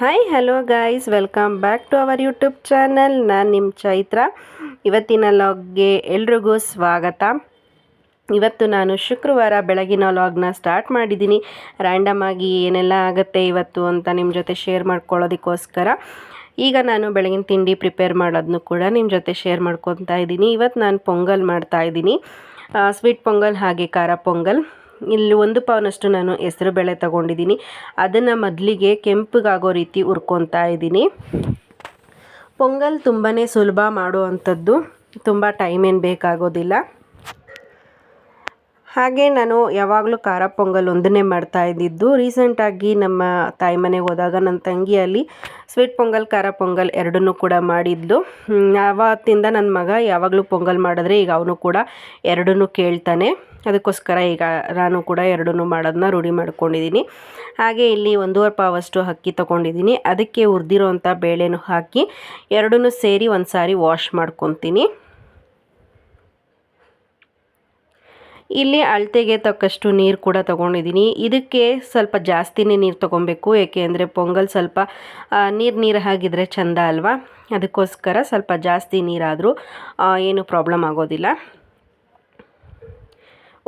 Hi hello guys welcome back to our YouTube channel ನಾನು ನಿಮ್ಮ ಚೈತ್ರ. ಇವತ್ತಿನ ಲಾಗ್ಗೆ ಎಲ್ರಿಗೂ ಸ್ವಾಗತ. ಇವತ್ತು ನಾನು ಶುಕ್ರವಾರ ಬೆಳಗಿನ ಲಾಗ್ನ ಸ್ಟಾರ್ಟ್ ಮಾಡಿದ್ದೀನಿ. ರ್ಯಾಂಡಮ್ ಆಗಿ ಏನೆಲ್ಲ ಆಗುತ್ತೆ ಇವತ್ತು ಅಂತ ನಿಮ್ಮ ಜೊತೆ ಶೇರ್ ಮಾಡ್ಕೊಳ್ಳೋದಕ್ಕೋಸ್ಕರ. ಈಗ ನಾನು ಬೆಳಗಿನ ತಿಂಡಿ ಪ್ರಿಪೇರ್ ಮಾಡೋದನ್ನು ಕೂಡ ನಿಮ್ಮ ಜೊತೆ ಶೇರ್ ಮಾಡ್ಕೊತಾ ಇದ್ದೀನಿ ಇವತ್ತು ನಾನು ಪೊಂಗಲ್ ಮಾಡ್ತಾ ಇದ್ದೀನಿ ಸ್ವೀಟ್ ಪೊಂಗಲ್ ಹಾಗೆ ಖಾರ ಪೊಂಗಲ್. ಇಲ್ಲಿ ಒಂದು ಪವನಷ್ಟು ನಾನು ಹೆಸರು ಬೇಳೆ ತಗೊಂಡಿದ್ದೀನಿ. ಅದನ್ನು ಮೊದಲಿಗೆ ಕೆಂಪಗಾಗೋ ರೀತಿ ಹುರ್ಕೊತಾ ಇದ್ದೀನಿ. ಪೊಂಗಲ್ ತುಂಬಾ ಸುಲಭ ಮಾಡುವಂಥದ್ದು. ತುಂಬ ಟೈಮ್ ಏನು ಬೇಕಾಗೋದಿಲ್ಲ. ಹಾಗೆ ನಾನು ಯಾವಾಗಲೂ ಖಾರ ಪೊಂಗಲ್ ಒಂದನ್ನೇ ಮಾಡ್ತಾ ಇದ್ದಿದ್ದು. ರೀಸೆಂಟಾಗಿ ನಮ್ಮ ತಾಯಿ ಮನೆಗೆ ಹೋದಾಗ ನನ್ನ ತಂಗಿಯಲ್ಲಿ ಸ್ವೀಟ್ ಪೊಂಗಲ್, ಖಾರ ಪೊಂಗಲ್ ಎರಡನ್ನೂ ಕೂಡ ಮಾಡಿದ್ಲು. ಆವತ್ತಿಂದ ನನ್ನ ಮಗ ಯಾವಾಗಲೂ ಪೊಂಗಲ್ ಮಾಡಿದ್ರೆ ಈಗ ಅವನು ಕೂಡ ಎರಡನ್ನೂ ಕೇಳ್ತಾನೆ. ಅದಕ್ಕೋಸ್ಕರ ಈಗ ನಾನು ಕೂಡ ಎರಡನ್ನೂ ಮಾಡೋದನ್ನ ರೂಢಿ ಮಾಡ್ಕೊಂಡಿದ್ದೀನಿ. ಹಾಗೆ ಇಲ್ಲಿ ಒಂದೂವರೆ ಪಾವಷ್ಟು ಅಕ್ಕಿ ತೊಗೊಂಡಿದ್ದೀನಿ. ಅದಕ್ಕೆ ಹುರಿದಿರೋಂಥ ಬೇಳೆನೂ ಹಾಕಿ ಎರಡನ್ನೂ ಸೇರಿ ಒಂದು ಸಾರಿ ವಾಶ್ ಮಾಡ್ಕೊತೀನಿ. ಇಲ್ಲಿ ಅಳತೆಗೆ ತಕ್ಕಷ್ಟು ನೀರು ಕೂಡ ತೊಗೊಂಡಿದ್ದೀನಿ. ಇದಕ್ಕೆ ಸ್ವಲ್ಪ ಜಾಸ್ತಿನೇ ನೀರು ತೊಗೊಬೇಕು. ಏಕೆ ಅಂದರೆ ಪೊಂಗಲ್ ಸ್ವಲ್ಪ ನೀರು ನೀರು ಆಗಿದ್ರೆ ಚೆಂದ ಅಲ್ವಾ? ಅದಕ್ಕೋಸ್ಕರ ಸ್ವಲ್ಪ ಜಾಸ್ತಿ ನೀರಾದರೂ ಏನು ಪ್ರಾಬ್ಲಮ್ ಆಗೋದಿಲ್ಲ.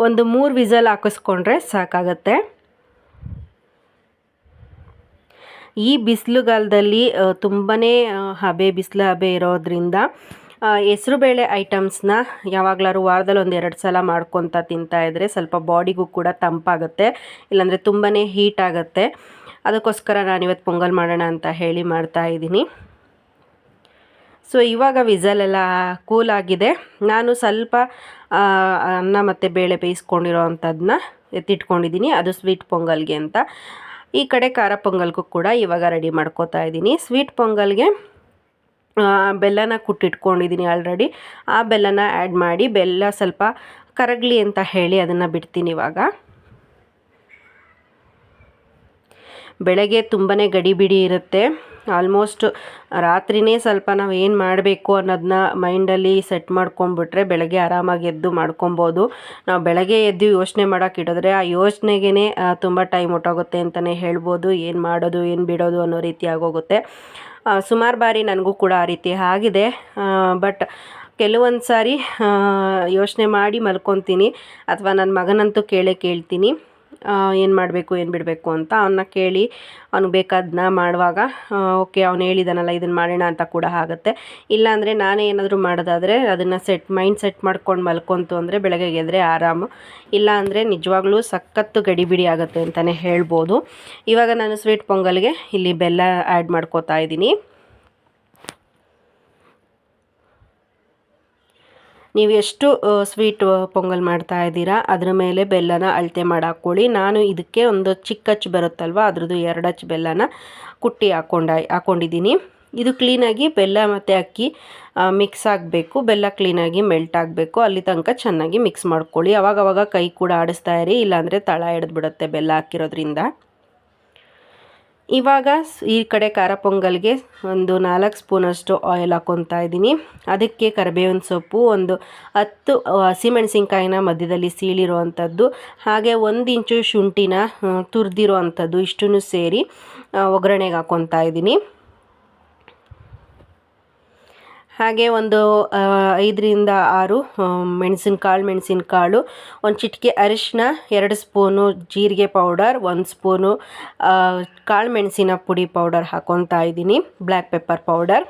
ಒಂದು ಮೂರು ವಿಸಲ್ ಹಾಕಿಸ್ಕೊಂಡ್ರೆ ಸಾಕಾಗತ್ತೆ. ಈ ಬಿಸಿಲುಗಾಲದಲ್ಲಿ ತುಂಬಾ ಹಬೆ, ಬಿಸಿಲು ಹಬೆ ಇರೋದ್ರಿಂದ ಹೆಸರುಬೇಳೆ ಐಟಮ್ಸ್ನ ಯಾವಾಗಲಾರು ವಾರದಲ್ಲಿ ಒಂದು ಎರಡು ಸಲ ಮಾಡ್ಕೊತ ತಿಂತಾಯಿದ್ರೆ ಸ್ವಲ್ಪ ಬಾಡಿಗೂ ಕೂಡ ತಂಪಾಗುತ್ತೆ, ಇಲ್ಲಾಂದರೆ ತುಂಬಾ ಹೀಟ್ ಆಗುತ್ತೆ. ಅದಕ್ಕೋಸ್ಕರ ನಾನಿವತ್ತು ಪೊಂಗಲ್ ಮಾಡೋಣ ಅಂತ ಹೇಳಿ ಮಾಡ್ತಾ ಇದ್ದೀನಿ. ಸೊ ಇವಾಗ ವಿಸಲೆಲ್ಲ ಕೂಲ್ ಆಗಿದೆ. ನಾನು ಸ್ವಲ್ಪ ಅನ್ನ ಮತ್ತು ಬೇಳೆ ಬೇಯಿಸ್ಕೊಂಡಿರೋ ಅಂಥದ್ದನ್ನ ಎತ್ತಿಟ್ಕೊಂಡಿದ್ದೀನಿ. ಅದು ಸ್ವೀಟ್ ಪೊಂಗಲ್ಗೆ ಅಂತ. ಈ ಕಡೆ ಖಾರ ಪೊಂಗಲ್ಗೂ ಕೂಡ ಇವಾಗ ರೆಡಿ ಮಾಡ್ಕೋತಾ ಇದ್ದೀನಿ. ಸ್ವೀಟ್ ಪೊಂಗಲ್ಗೆ ಬೆಲ್ಲನ ಕುಟ್ಟಿಟ್ಕೊಂಡಿದ್ದೀನಿ ಆಲ್ರೆಡಿ ಆ ಬೆಲ್ಲನ ಆ್ಯಡ್ ಮಾಡಿ, ಬೆಲ್ಲ ಸ್ವಲ್ಪ ಕರಗಲಿ ಅಂತ ಹೇಳಿ ಅದನ್ನು ಬಿಡ್ತೀನಿ ಇವಾಗ. ಬೆಳಗ್ಗೆ ತುಂಬಾ ಗಡಿಬಿಡಿ ಇರುತ್ತೆ. ಆಲ್ಮೋಸ್ಟ್ ರಾತ್ರಿನೇ ಸ್ವಲ್ಪ ನಾವು ಏನು ಮಾಡಬೇಕು ಅನ್ನೋದನ್ನ ಮೈಂಡಲ್ಲಿ ಸೆಟ್ ಮಾಡ್ಕೊಂಬಿಟ್ರೆ ಬೆಳಗ್ಗೆ ಆರಾಮಾಗಿ ಎದ್ದು ಮಾಡ್ಕೊಬೋದು. ನಾವು ಬೆಳಗ್ಗೆ ಎದ್ದು ಯೋಚನೆ ಮಾಡೋಕೆ ಇಡಿದ್ರೆ ಆ ಯೋಚನೆಗೇ ತುಂಬ ಟೈಮ್ ಹೊಟ್ಟೋಗುತ್ತೆ ಅಂತಲೇ ಹೇಳ್ಬೋದು. ಏನು ಮಾಡೋದು, ಏನು ಬಿಡೋದು ಅನ್ನೋ ರೀತಿ ಆಗೋಗುತ್ತೆ. ಸುಮಾರು ಬಾರಿ ನನಗೂ ಕೂಡ ಆ ರೀತಿ ಆಗಿದೆ. ಬಟ್ ಕೆಲವೊಂದು ಸಾರಿ ಯೋಚನೆ ಮಾಡಿ ಮಲ್ಕೊತೀನಿ. ಅಥವಾ ನನ್ನ ಮಗನಂತೂ ಕೇಳೇ ಕೇಳ್ತೀನಿ. ಏನು ಮಾಡಬೇಕು, ಏನು ಬಿಡಬೇಕು ಅಂತ ಅವನ್ನ ಕೇಳಿ ಅವ್ನಿಗೆ ಬೇಕಾದನ್ನ ಮಾಡುವಾಗ ಓಕೆ, ಅವ್ನು ಹೇಳಿದಾನಲ್ಲ ಇದನ್ನು ಮಾಡೋಣ ಅಂತ ಕೂಡ ಆಗುತ್ತೆ. ಇಲ್ಲಾಂದರೆ ನಾನೇ ಏನಾದರೂ ಮಾಡೋದಾದರೆ ಅದನ್ನು ಸೆಟ್ ಮೈಂಡ್ ಸೆಟ್ ಮಾಡ್ಕೊಂಡು ಮಲ್ಕೊಂತು ಅಂದರೆ ಬೆಳಗ್ಗೆ ಗೆದ್ರೆ ಆರಾಮು. ಇಲ್ಲ ಅಂದರೆ ನಿಜವಾಗ್ಲೂ ಸಖತ್ತು ಗಡಿಬಿಡಿ ಆಗುತ್ತೆ ಅಂತಲೇ ಹೇಳ್ಬೋದು. ಇವಾಗ ನಾನು ಸ್ವೀಟ್ ಪೊಂಗಲ್ಗೆ ಇಲ್ಲಿ ಬೆಲ್ಲ ಆ್ಯಡ್ ಮಾಡ್ಕೋತಾ ಇದ್ದೀನಿ. ನೀವು ಎಷ್ಟು ಸ್ವೀಟ್ ಪೊಂಗಲ್ ಮಾಡ್ತಾ ಇದ್ದೀರಾ, ಅದರ ಮೇಲೆ ಬೆಲ್ಲನ ಅಳತೆ ಮಾಡಿ ಹಾಕ್ಕೊಳ್ಳಿ ನಾನು ಇದಕ್ಕೆ ಒಂದು ಚಿಕ್ಕ ಅಚ್ಚು ಬರುತ್ತಲ್ವ, ಅದ್ರದ್ದು ಎರಡು ಬೆಲ್ಲನ ಕುಟ್ಟಿ ಹಾಕೊಂಡ ಹಾಕ್ಕೊಂಡಿದ್ದೀನಿ ಇದು ಕ್ಲೀನಾಗಿ ಬೆಲ್ಲ ಮತ್ತು ಅಕ್ಕಿ ಮಿಕ್ಸ್ ಆಗಬೇಕು. ಬೆಲ್ಲ ಕ್ಲೀನಾಗಿ ಮೆಲ್ಟ್ ಆಗಬೇಕು. ಅಲ್ಲಿ ತನಕ ಚೆನ್ನಾಗಿ ಮಿಕ್ಸ್ ಮಾಡ್ಕೊಳ್ಳಿ. ಅವಾಗವಾಗ ಕೈ ಕೂಡ ಆಡಿಸ್ತಾ ಇರಿ, ಇಲ್ಲಾಂದರೆ ತಳ ಹಿಡಿದ್ಬಿಡುತ್ತೆ ಬೆಲ್ಲ ಹಾಕಿರೋದ್ರಿಂದ. ಇವಾಗ ಈ ಕಡೆ ಖಾರ ಪೊಂಗಲ್ಗೆ ಒಂದು ನಾಲ್ಕು ಸ್ಪೂನಷ್ಟು ಆಯಿಲ್ ಹಾಕ್ಕೊತಾ ಇದ್ದೀನಿ. ಅದಕ್ಕೆ ಕರಿಬೇವಿನ ಸೊಪ್ಪು, ಒಂದು ಹತ್ತು ಹಸಿಮೆಣಸಿನ್ಕಾಯಿನ ಮಧ್ಯದಲ್ಲಿ ಸೀಳಿರುವಂಥದ್ದು, ಹಾಗೆ ಒಂದು ಇಂಚು ಶುಂಠಿನ ತುರಿದಿರೋ ಅಂಥದ್ದು ಇಷ್ಟನ್ನು ಸೇರಿ ಒಗ್ಗರಣೆಗೆ ಹಾಕ್ಕೊತಾ ಇದ್ದೀನಿ. ಹಾಗೆ ಒಂದು ಐದರಿಂದ ಆರು ಮೆಣಸಿನ ಕಾಳು ಮೆಣಸಿನ ಒಂದು ಚಿಟಿಕೆ ಅರಿಶಿನ ಎರಡು ಸ್ಪೂನು ಜೀರಿಗೆ ಪೌಡರ್, ಒಂದು ಸ್ಪೂನು ಕಾಳು ಮೆಣಸಿನ ಪುಡಿ ಪೌಡರ್ ಹಾಕ್ಕೊತಾ ಇದ್ದೀನಿ, ಬ್ಲ್ಯಾಕ್ ಪೆಪ್ಪರ್ ಪೌಡರ್.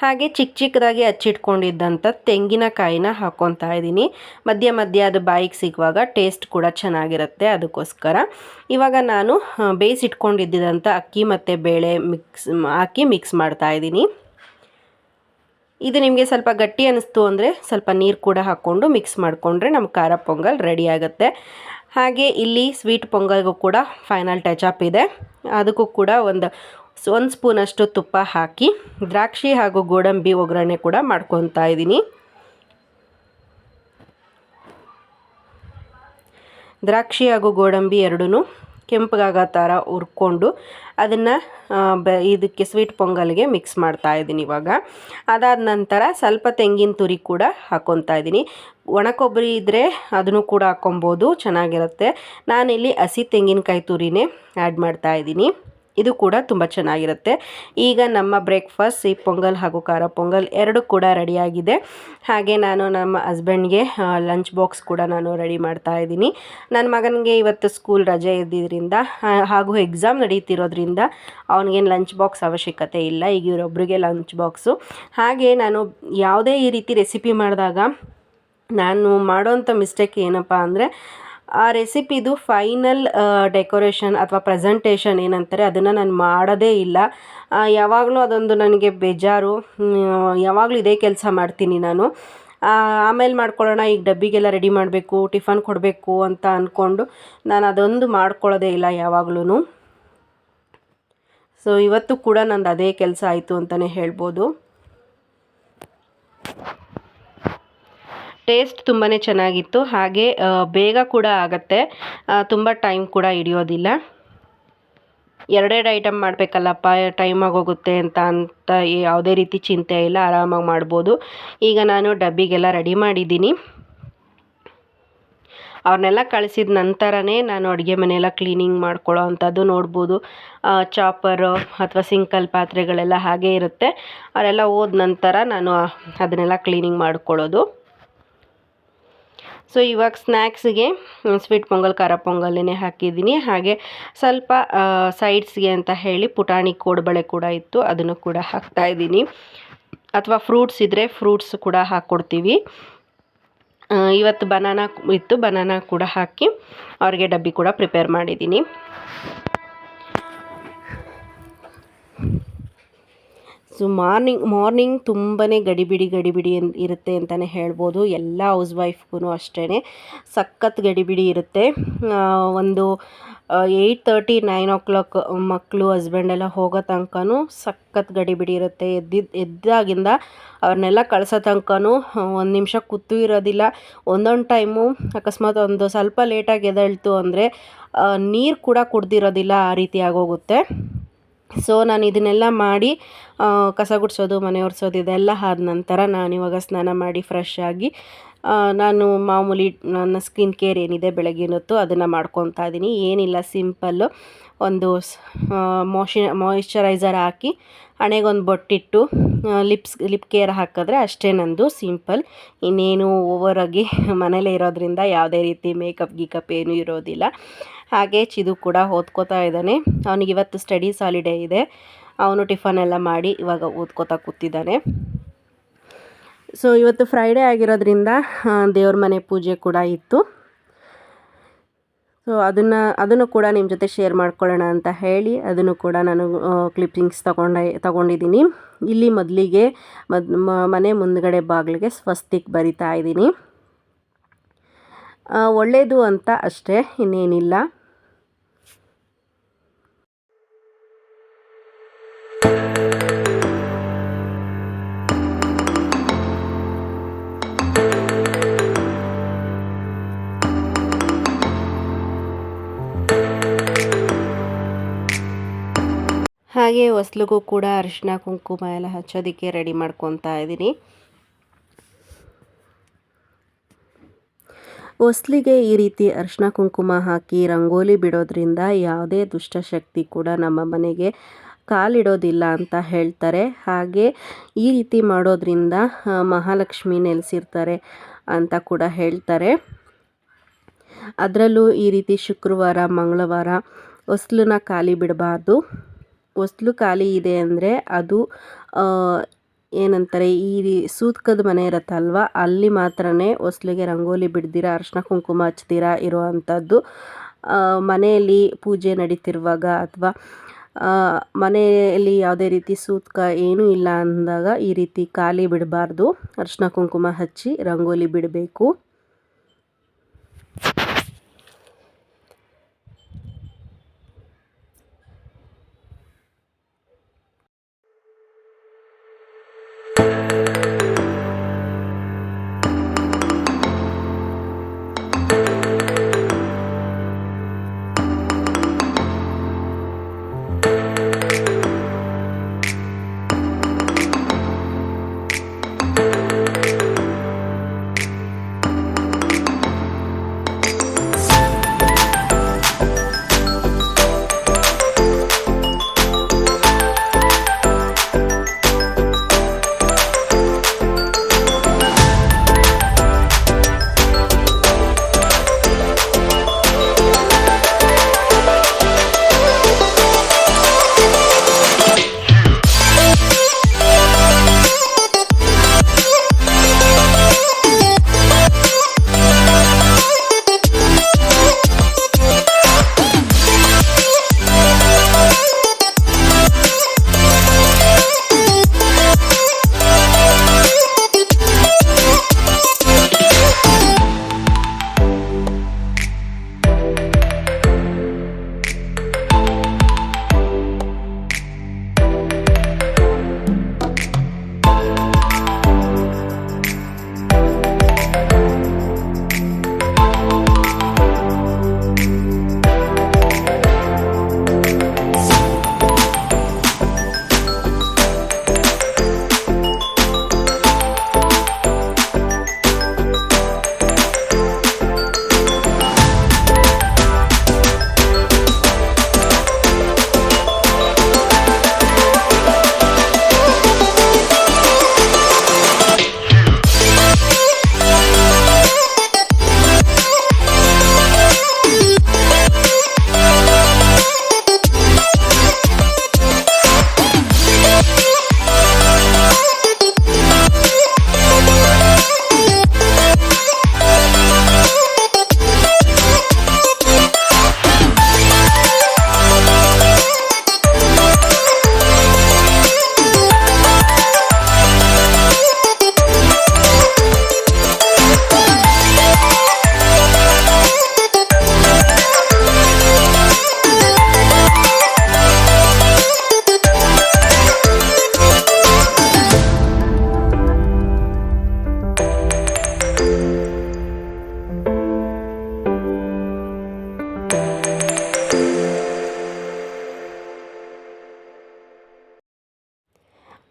ಹಾಗೆ ಚಿಕ್ಕ ಚಿಕ್ಕದಾಗಿ ಹಚ್ಚಿಟ್ಕೊಂಡಿದ್ದಂಥ ತೆಂಗಿನಕಾಯಿನ ಹಾಕ್ಕೊತಾ ಇದ್ದೀನಿ. ಮಧ್ಯ ಮಧ್ಯ ಅದು ಬಾಯಿಗೆ ಸಿಗುವಾಗ ಟೇಸ್ಟ್ ಕೂಡ ಚೆನ್ನಾಗಿರುತ್ತೆ ಅದಕ್ಕೋಸ್ಕರ. ಇವಾಗ ನಾನು ಬೇಯಿಸಿಟ್ಕೊಂಡಿದ್ದಂಥ ಅಕ್ಕಿ ಮತ್ತು ಬೇಳೆ ಮಿಕ್ಸ್ ಹಾಕಿ ಮಿಕ್ಸ್ ಮಾಡ್ತಾ ಇದ್ದೀನಿ. ಇದು ನಿಮಗೆ ಸ್ವಲ್ಪ ಗಟ್ಟಿ ಅನ್ನಿಸ್ತು ಅಂದರೆ ಸ್ವಲ್ಪ ನೀರು ಕೂಡ ಹಾಕ್ಕೊಂಡು ಮಿಕ್ಸ್ ಮಾಡಿಕೊಂಡ್ರೆ ನಮ್ಮ ಖಾರ ಪೊಂಗಲ್ ರೆಡಿ ಆಗುತ್ತೆ. ಹಾಗೆ ಇಲ್ಲಿ ಸ್ವೀಟ್ ಪೊಂಗಲ್ಗೂ ಕೂಡ ಫೈನಲ್ ಟಚ್ ಅಪ್ ಇದೆ. ಅದಕ್ಕೂ ಕೂಡ ಒಂದು ಒಂದು ಸ್ಪೂನಷ್ಟು ತುಪ್ಪ ಹಾಕಿ ದ್ರಾಕ್ಷಿ ಹಾಗೂ ಗೋಡಂಬಿ ಒಗ್ಗರಣೆ ಕೂಡ ಮಾಡ್ಕೊತಾ ಇದ್ದೀನಿ. ದ್ರಾಕ್ಷಿ ಹಾಗೂ ಗೋಡಂಬಿ ಎರಡೂ ಕೆಂಪಗಾಗೋ ಥರ ಹುರ್ಕೊಂಡು ಅದನ್ನು ಬ, ಇದಕ್ಕೆ ಸ್ವೀಟ್ ಪೊಂಗಲ್ಗೆ ಮಿಕ್ಸ್ ಮಾಡ್ತಾ ಇದ್ದೀನಿ ಇವಾಗ. ಅದಾದ ನಂತರ ಸ್ವಲ್ಪ ತೆಂಗಿನ ತುರಿ ಕೂಡ ಹಾಕ್ಕೊತಾ ಇದ್ದೀನಿ. ಒಣ ಕೊಬ್ಬರಿ ಇದ್ದರೆ ಅದನ್ನು ಕೂಡ ಹಾಕ್ಕೊಬೋದು ಚೆನ್ನಾಗಿರುತ್ತೆ. ನಾನಿಲ್ಲಿ ಹಸಿ ತೆಂಗಿನಕಾಯಿ ತುರಿನೇ ಆ್ಯಡ್ ಮಾಡ್ತಾ ಇದ್ದೀನಿ. ಇದು ಕೂಡ ತುಂಬ ಚೆನ್ನಾಗಿರುತ್ತೆ. ಈಗ ನಮ್ಮ ಬ್ರೇಕ್ಫಾಸ್ಟ್ ಈ ಪೊಂಗಲ್ ಹಾಗೂ ಖಾರ ಪೊಂಗಲ್ ಎರಡು ಕೂಡ ರೆಡಿಯಾಗಿದೆ. ಹಾಗೆ ನಾನು ನಮ್ಮ ಹಸ್ಬೆಂಡ್ಗೆ ಲಂಚ್ ಬಾಕ್ಸ್ ಕೂಡ ನಾನು ರೆಡಿ ಮಾಡ್ತಾ ಇದ್ದೀನಿ. ನನ್ನ ಮಗನಿಗೆ ಇವತ್ತು ಸ್ಕೂಲ್ ರಜೆ ಇದ್ದಿದ್ದರಿಂದ ಹಾಗೂ ಎಕ್ಸಾಮ್ ನಡೀತಿರೋದ್ರಿಂದ ಅವನಿಗೇನು ಲಂಚ್ ಬಾಕ್ಸ್ ಅವಶ್ಯಕತೆ ಇಲ್ಲ. ಈಗ ಇವರೊಬ್ಬರಿಗೆ ಲಂಚ್ ಬಾಕ್ಸು ಹಾಗೆ ನಾನು ಯಾವುದೇ ಈ ರೀತಿ ರೆಸಿಪಿ ಮಾಡಿದಾಗ ನಾನು ಮಾಡೋಂಥ ಮಿಸ್ಟೇಕ್ ಏನಪ್ಪ ಅಂದರೆ ಆ ರೆಸಿಪಿದು ಫೈನಲ್ ಡೆಕೋರೇಷನ್ ಅಥವಾ ಪ್ರೆಸೆಂಟೇಷನ್ ಏನಂತಾರೆ ಅದನ್ನು ನಾನು ಮಾಡೋದೇ ಇಲ್ಲ. ಯಾವಾಗಲೂ ಅದೊಂದು ನನಗೆ ಬೇಜಾರು. ಯಾವಾಗಲೂ ಇದೇ ಕೆಲಸ ಮಾಡ್ತೀನಿ ನಾನು. ಆಮೇಲೆ ಮಾಡ್ಕೊಳ್ಳೋಣ, ಈಗ ಡಬ್ಬಿಗೆಲ್ಲ ರೆಡಿ ಮಾಡಬೇಕು, ಟಿಫನ್ ಕೊಡಬೇಕು ಅಂತ ಅಂದ್ಕೊಂಡು ನಾನು ಅದೊಂದು ಮಾಡ್ಕೊಳ್ಳೋದೇ ಇಲ್ಲ ಯಾವಾಗ್ಲೂ ಸೊ ಇವತ್ತು ಕೂಡ ನಂದು ಅದೇ ಕೆಲಸ ಆಯಿತು ಅಂತಲೇ ಹೇಳ್ಬೋದು. ಟೇಸ್ಟ್ ತುಂಬಾ ಚೆನ್ನಾಗಿತ್ತು. ಹಾಗೆ ಬೇಗ ಕೂಡ ಆಗುತ್ತೆ. ತುಂಬ ಟೈಮ್ ಕೂಡ ಹಿಡಿಯೋದಿಲ್ಲ. ಎರಡೆರಡು ಐಟಮ್ ಮಾಡಬೇಕಲ್ಲಪ್ಪ ಟೈಮ್ ಆಗೋಗುತ್ತೆ ಅಂತ ಅಂತ ಯಾವುದೇ ರೀತಿ ಚಿಂತೆ ಇಲ್ಲ, ಆರಾಮಾಗಿ ಮಾಡ್ಬೋದು. ಈಗ ನಾನು ಡಬ್ಬಿಗೆಲ್ಲ ರೆಡಿ ಮಾಡಿದ್ದೀನಿ. ಅವ್ರನ್ನೆಲ್ಲ ಕಳಿಸಿದ ನಂತರನೇ ನಾನು ಅಡುಗೆ ಮನೆಯೆಲ್ಲ ಕ್ಲೀನಿಂಗ್ ಮಾಡ್ಕೊಳ್ಳೋ ಅಂಥದ್ದು ನೋಡ್ಬೋದು. ಚಾಪರು ಅಥವಾ ಸಿಂಕಲ್ ಪಾತ್ರೆಗಳೆಲ್ಲ ಹಾಗೇ ಇರುತ್ತೆ. ಅವರೆಲ್ಲ ಹೋದ ನಂತರ ನಾನು ಅದನ್ನೆಲ್ಲ ಕ್ಲೀನಿಂಗ್ ಮಾಡ್ಕೊಳ್ಳೋದು. ಸೊ ಇವಾಗ ಸ್ನ್ಯಾಕ್ಸ್ಗೆ ಸ್ವೀಟ್ ಪೊಂಗಲ್, ಖಾರ ಪೊಂಗಲ್ನೇ ಹಾಕಿದ್ದೀನಿ. ಹಾಗೆ ಸ್ವಲ್ಪ ಸೈಡ್ಸ್ಗೆ ಅಂತ ಹೇಳಿ ಪುಟಾಣಿ ಕೋಡ್ಬಳೆ ಕೂಡ ಇತ್ತು. ಅದನ್ನು ಕೂಡ ಹಾಕ್ತಾ ಇದ್ದೀನಿ. ಅಥವಾ ಫ್ರೂಟ್ಸ್ ಇದ್ದರೆ ಫ್ರೂಟ್ಸ್ ಕೂಡ ಹಾಕ್ಕೊಡ್ತೀವಿ ಇವತ್ತು ಬನಾನಾ ಇತ್ತು. ಬನಾನಾ ಕೂಡ ಹಾಕಿ ಅವ್ರಿಗೆ ಡಬ್ಬಿ ಕೂಡ ಪ್ರಿಪೇರ್ ಮಾಡಿದ್ದೀನಿ. ಸೊ ಮಾರ್ನಿಂಗ್ ಮಾರ್ನಿಂಗ್ ತುಂಬಾ ಗಡಿಬಿಡಿ ಗಡಿಬಿಡಿ ಇರುತ್ತೆ ಅಂತಲೇ ಹೇಳ್ಬೋದು. ಎಲ್ಲ ಹೌಸ್ ವೈಫ್ಗೂ ಅಷ್ಟೇ ಸಖತ್ ಗಡಿಬಿಡಿ ಇರುತ್ತೆ. ಒಂದು eight thirty nine o'clock ಮಕ್ಕಳು ಹಸ್ಬೆಂಡ್ ಎಲ್ಲ ಹೋಗೋ ತನಕನೂ ಸಖತ್ ಗಡಿಬಿಡಿ ಇರುತ್ತೆ. ಎದ್ದಿದ್ದು ಎದ್ದಾಗಿಂದ ಅವ್ರನ್ನೆಲ್ಲ ಕಳಿಸೋ ತನಕನೂ ಒಂದು ನಿಮಿಷ ಕೂತು ಇರೋದಿಲ್ಲ. ಒಂದೊಂದು ಟೈಮು ಅಕಸ್ಮಾತ್ ಒಂದು ಸ್ವಲ್ಪ ಲೇಟಾಗಿ ಎದ್ದೇಳ್ತು ಅಂದರೆ ನೀರು ಕೂಡ ಕುಡ್ದಿರೋದಿಲ್ಲ ಆ ರೀತಿ ಆಗೋಗುತ್ತೆ. ಸೊ ನಾನು ಇದನ್ನೆಲ್ಲ ಮಾಡಿ ಕಸ ಗುಡಿಸೋದು, ಮನೆ ಒರೆಸೋದು ಇದೆಲ್ಲ ಆದ ನಂತರ ನಾನಿವಾಗ ಸ್ನಾನ ಮಾಡಿ ಫ್ರೆಶ್ ಆಗಿ ನಾನು ಮಾಮೂಲಿ, ನನ್ನ ಸ್ಕಿನ್ ಕೇರ್ ಏನಿದೆ ಬೆಳಗ್ಗಿನೊತ್ತು ಅದನ್ನು ಮಾಡ್ಕೊತಾ ಇದ್ದೀನಿ. ಏನಿಲ್ಲ, ಸಿಂಪಲ್ಲು. ಒಂದು ಮೋಶಿ ಮಾಯಿಶ್ಚರೈಸರ್ ಹಾಕಿ, ಹಣೆಗೊಂದು ಬೊಟ್ಟಿಟ್ಟು ಲಿಪ್ಸ್, ಲಿಪ್ ಕೇರ್ ಹಾಕಿದ್ರೆ ಅಷ್ಟೇ ನಂದು ಸಿಂಪಲ್. ಇನ್ನೇನು ಓವರಾಗಿ ಮನೇಲೇ ಇರೋದ್ರಿಂದ ಯಾವುದೇ ರೀತಿ ಮೇಕಪ್ ಗೀಕಪ್ ಏನೂ ಇರೋದಿಲ್ಲ. ಹಾಗೆ ಚಿದು ಕೂಡ ಓದ್ಕೋತಾ ಇದ್ದಾನೆ. ಅವನಿಗೆ ಇವತ್ತು ಸ್ಟಡೀಸ್ ಹಾಲಿಡೇ ಇದೆ. ಅವನು ಟಿಫನ್ ಎಲ್ಲ ಮಾಡಿ ಇವಾಗ ಓದ್ಕೋತಾ ಕೂತಿದ್ದಾನೆ. ಸೊ ಇವತ್ತು ಫ್ರೈಡೇ ಆಗಿರೋದ್ರಿಂದ ದೇವ್ರ ಮನೆ ಪೂಜೆ ಕೂಡ ಇತ್ತು. ಸೊ ಅದನ್ನು ಅದನ್ನು ಕೂಡ ನಿಮ್ಮ ಜೊತೆ ಶೇರ್ ಮಾಡ್ಕೊಳ್ಳೋಣ ಅಂತ ಹೇಳಿ, ಅದನ್ನು ಕೂಡ ನಾನು ಕ್ಲಿಪ್ಪಿಂಗ್ಸ್ ತೊಗೊಂಡೆ, ತಗೊಂಡಿದ್ದೀನಿ. ಇಲ್ಲಿ ಮೊದಲಿಗೆ, ಮದ್ ಮನೆ ಮುಂದ್ಗಡೆ ಬಾಗಿಲಿಗೆ ಸ್ವಸ್ತಿಕ್ ಬರಿತಾ ಇದ್ದೀನಿ. ಒಳ್ಳೆಯದು ಅಂತ ಅಷ್ಟೇ, ಇನ್ನೇನಿಲ್ಲ. ಹಾಗೆ ಹೊಸ್ಲಿಗೂ ಕೂಡ ಅರಿಶಿನ ಕುಂಕುಮ ಎಲ್ಲ ಹಚ್ಚೋದಕ್ಕೆ ರೆಡಿ ಮಾಡ್ಕೊತಾ ಇದ್ದೀನಿ. ಹೊಸ್ಲಿಗೆ ಈ ರೀತಿ ಅರಿಶಿನ ಕುಂಕುಮ ಹಾಕಿ ರಂಗೋಲಿ ಬಿಡೋದ್ರಿಂದ ಯಾವುದೇ ದುಷ್ಟಶಕ್ತಿ ಕೂಡ ನಮ್ಮ ಮನೆಗೆ ಕಾಲಿಡೋದಿಲ್ಲ ಅಂತ ಹೇಳ್ತಾರೆ. ಹಾಗೆ ಈ ರೀತಿ ಮಾಡೋದ್ರಿಂದ ಮಹಾಲಕ್ಷ್ಮಿ ನೆಲೆಸಿರ್ತಾರೆ ಅಂತ ಕೂಡ ಹೇಳ್ತಾರೆ. ಅದರಲ್ಲೂ ಈ ರೀತಿ ಶುಕ್ರವಾರ, ಮಂಗಳವಾರ ಹೊಸ್ಲನ್ನ ಖಾಲಿ ಬಿಡಬಾರ್ದು. ಹೊಸ್ಲು ಖಾಲಿ ಇದೆ ಅಂದರೆ ಅದು ಏನಂತಾರೆ, ಈ ಸೂತ್ಕದ ಮನೆ ಇರತ್ತಲ್ವ, ಅಲ್ಲಿ ಮಾತ್ರನೇ ಹೊಸ್ಲಿಗೆ ರಂಗೋಲಿ ಬಿಡ್ದಿರ, ಅರ್ಶಿನ ಕುಂಕುಮ ಹಚ್ದಿರ ಇರುವಂಥದ್ದು ಮನೆಯಲ್ಲಿ ಪೂಜೆ ನಡೀತಿರುವಾಗ ಅಥವಾ ಮನೆಯಲ್ಲಿ ಯಾವುದೇ ರೀತಿ ಸೂತ್ಕ ಏನೂ ಇಲ್ಲ ಅಂದಾಗ ಈ ರೀತಿ ಖಾಲಿ ಬಿಡಬಾರ್ದು. ಅರ್ಶಿನ ಕುಂಕುಮ ಹಚ್ಚಿ ರಂಗೋಲಿ ಬಿಡಬೇಕು.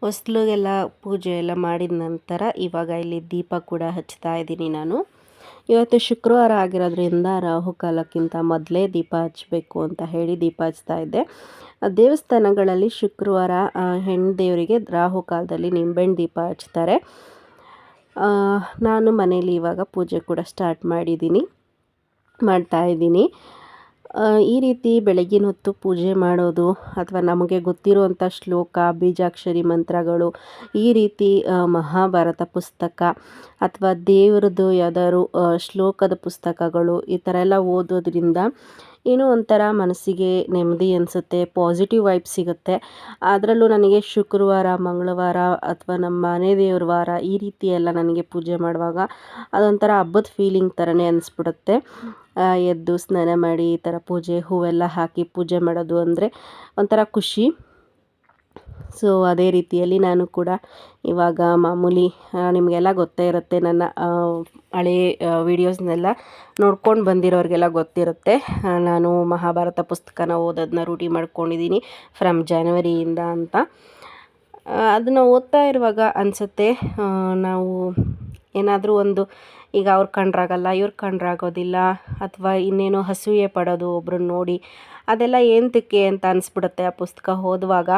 ಹೊಸ್ಲಿಗೆಲ್ಲ ಪೂಜೆ ಎಲ್ಲ ಮಾಡಿದ ನಂತರ ಇವಾಗ ಇಲ್ಲಿ ದೀಪ ಕೂಡ ಹಚ್ತಾ ಇದ್ದೀನಿ ನಾನು. ಇವತ್ತು ಶುಕ್ರವಾರ ಆಗಿರೋದ್ರಿಂದ ರಾಹುಕಾಲಕ್ಕಿಂತ ಮೊದಲೇ ದೀಪ ಹಚ್ಚಬೇಕು ಅಂತ ಹೇಳಿ ದೀಪ ಹಚ್ತಾ ಇದ್ದೆ. ದೇವಸ್ಥಾನಗಳಲ್ಲಿ ಶುಕ್ರವಾರ ಹೆಣ್ಣು ದೇವರಿಗೆ ರಾಹುಕಾಲದಲ್ಲಿ ನಿಂಬೆಹಣ್ಣು ದೀಪ ಹಚ್ತಾರೆ ನಾನು ಮನೇಲಿ ಇವಾಗ ಪೂಜೆ ಕೂಡ ಸ್ಟಾರ್ಟ್ ಮಾಡಿದ್ದೀನಿ, ಮಾಡ್ತಾ ಇದ್ದೀನಿ. ಈ ರೀತಿ ಬೆಳಗಿನ ಹೊತ್ತು ಪೂಜೆ ಮಾಡೋದು ಅಥವಾ ನಮಗೆ ಗೊತ್ತಿರುವಂಥ ಶ್ಲೋಕ, ಬೀಜಾಕ್ಷರಿ ಮಂತ್ರಗಳು, ಈ ರೀತಿ ಮಹಾಭಾರತ ಪುಸ್ತಕ ಅಥವಾ ದೇವರದ್ದು ಯಾವ್ದಾದ್ರು ಶ್ಲೋಕದ ಪುಸ್ತಕಗಳು ಈ ಥರ ಎಲ್ಲ ಓದೋದ್ರಿಂದ ಏನೋ ಒಂಥರ ಮನಸ್ಸಿಗೆ ನೆಮ್ಮದಿ ಅನಿಸುತ್ತೆ ಪಾಸಿಟಿವ್ ವೈಬ್ ಸಿಗುತ್ತೆ. ಅದರಲ್ಲೂ ನನಗೆ ಶುಕ್ರವಾರ, ಮಂಗಳವಾರ ಅಥವಾ ನಮ್ಮ ಮನೆ ದೇವ್ರ ವಾರ ಈ ರೀತಿ ಎಲ್ಲ ನನಗೆ ಪೂಜೆ ಮಾಡುವಾಗ ಅದೊಂಥರ ಹಬ್ಬದ ಫೀಲಿಂಗ್ ಥರನೇ ಅನಿಸ್ಬಿಡುತ್ತೆ. ಎದ್ದು ಸ್ನಾನ ಮಾಡಿ ಈ ಥರ ಪೂಜೆ, ಹೂವೆಲ್ಲ ಹಾಕಿ ಪೂಜೆ ಮಾಡೋದು ಅಂದರೆ ಒಂಥರ ಖುಷಿ. ಸೊ ಅದೇ ರೀತಿಯಲ್ಲಿ ನಾನು ಕೂಡ ಇವಾಗ ಮಾಮೂಲಿ ನಿಮಗೆಲ್ಲ ಗೊತ್ತೇ ಇರುತ್ತೆ ನನ್ನ ಹಳೆ ವೀಡಿಯೋಸ್ನೆಲ್ಲ ನೋಡ್ಕೊಂಡು ಬಂದಿರೋರಿಗೆಲ್ಲ ಗೊತ್ತಿರುತ್ತೆ. ನಾನು ಮಹಾಭಾರತ ಪುಸ್ತಕನ ಓದೋದನ್ನ ರೂಢಿ ಮಾಡ್ಕೊಂಡಿದ್ದೀನಿ ಫ್ರಮ್ ಜನವರಿಯಿಂದ ಅಂತ. ಅದನ್ನು ಓದ್ತಾ ಇರುವಾಗ ಅನಿಸುತ್ತೆ ನಾವು ಏನಾದರೂ ಒಂದು ಈಗ ಅವ್ರು ಕಂಡ್ರಾಗಲ್ಲ, ಇವ್ರು ಕಂಡ್ರಾಗೋದಿಲ್ಲ ಅಥವಾ ಇನ್ನೇನೋ ಹಸುವೆ ಪಡೋದು ಒಬ್ರನ್ನ ನೋಡಿ ಅದೆಲ್ಲ ಏಂತಕ್ಕೆ ಅಂತ ಅನಿಸ್ಬಿಡುತ್ತೆ ಆ ಪುಸ್ತಕ ಓದುವಾಗ.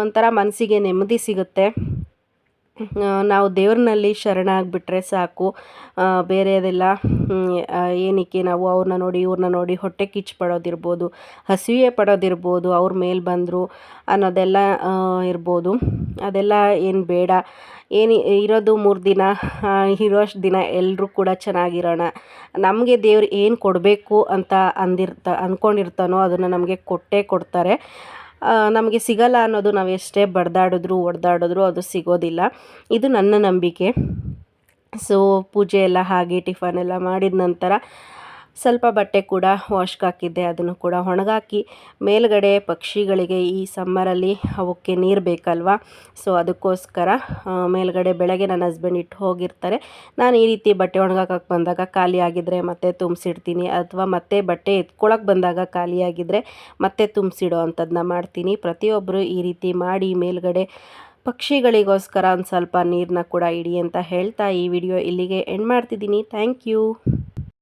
ಒಂಥರ ಮನಸ್ಸಿಗೆ ನೆಮ್ಮದಿ ಸಿಗುತ್ತೆ. ನಾವು ದೇವ್ರನಲ್ಲಿ ಶರಣಾಗ್ಬಿಟ್ರೆ ಸಾಕು. ಬೇರೆ ಬೇರೆದೆಲ್ಲ ಏನಕ್ಕೆ ನಾವು ಅವ್ರನ್ನ ನೋಡಿ ಇವ್ರನ್ನ ನೋಡಿ ಹೊಟ್ಟೆ ಕಿಚ್ಚು ಪಡೋದಿರ್ಬೋದು ಅಸೂಯೆ ಪಡೋದಿರ್ಬೋದು, ಅವ್ರ ಮೇಲೆ ಬಂದರು ಅನ್ನೋದೆಲ್ಲ ಇರ್ಬೋದು. ಅದೆಲ್ಲ ಏನು ಬೇಡ. ಏನು, ಇರೋದು ಮೂರು ದಿನ ಇರೋಷ್ಟು ದಿನ ಎಲ್ಲರೂ ಕೂಡ ಚೆನ್ನಾಗಿರೋಣ. ನಮಗೆ ದೇವ್ರು ಏನು ಕೊಡಬೇಕು ಅಂತ ಅಂದಿರ್ತ ಅಂದ್ಕೊಂಡಿರ್ತಾನೋ ಅದನ್ನು ನಮಗೆ ಕೊಟ್ಟೇ ಕೊಡ್ತಾರೆ. ನಮಗೆ ಸಿಗಲ್ಲ ಅನ್ನೋದು ನಾವು ಎಷ್ಟೇ ಬಡ್ದಾಡಿದ್ರು ಹೊಡೆದಾಡಿದ್ರು ಅದು ಸಿಗೋದಿಲ್ಲ. ಇದು ನನ್ನ ನಂಬಿಕೆ. ಸೊ ಪೂಜೆ ಎಲ್ಲ ಹಾಗೆ, ಟಿಫನ್ ಎಲ್ಲ ಮಾಡಿದ ನಂತರ ಸ್ವಲ್ಪ ಬಟ್ಟೆ ಕೂಡ ವಾಶ್ಗೆ ಹಾಕಿದ್ದೆ. ಅದನ್ನು ಕೂಡ ಒಣಗಾಕಿ ಮೇಲ್ಗಡೆ ಪಕ್ಷಿಗಳಿಗೆ ಈ ಸಮ್ಮರಲ್ಲಿ ಅವಕ್ಕೆ ನೀರು ಬೇಕಲ್ವಾ? ಸೊ ಅದಕ್ಕೋಸ್ಕರ ಮೇಲುಗಡೆ ಬೆಳಗ್ಗೆ ನನ್ನ ಹಸ್ಬೆಂಡ್ ಇಟ್ಟು ಹೋಗಿರ್ತಾರೆ. ನಾನು ಈ ರೀತಿ ಬಟ್ಟೆ ಒಣಗಾಕಕ್ಕೆ ಬಂದಾಗ ಖಾಲಿ ಆಗಿದ್ದರೆ ಮತ್ತೆ ತುಂಬಿಸಿಡ್ತೀನಿ. ಅಥವಾ ಮತ್ತೆ ಬಟ್ಟೆ ಎತ್ಕೊಳಕ್ಕೆ ಬಂದಾಗ ಖಾಲಿಯಾಗಿದ್ದರೆ ಮತ್ತೆ ತುಂಬಿಸಿಡೋ ಅಂಥದ್ದನ್ನ ಮಾಡ್ತೀನಿ. ಪ್ರತಿಯೊಬ್ಬರು ಈ ರೀತಿ ಮಾಡಿ ಮೇಲ್ಗಡೆ ಪಕ್ಷಿಗಳಿಗೋಸ್ಕರ ಒಂದು ಸ್ವಲ್ಪ ನೀರನ್ನ ಕೂಡ ಇಡಿ ಅಂತ ಹೇಳ್ತಾ ಈ ವಿಡಿಯೋ ಇಲ್ಲಿಗೆ ಎಂಡ್ ಮಾಡ್ತಿದ್ದೀನಿ. Thank you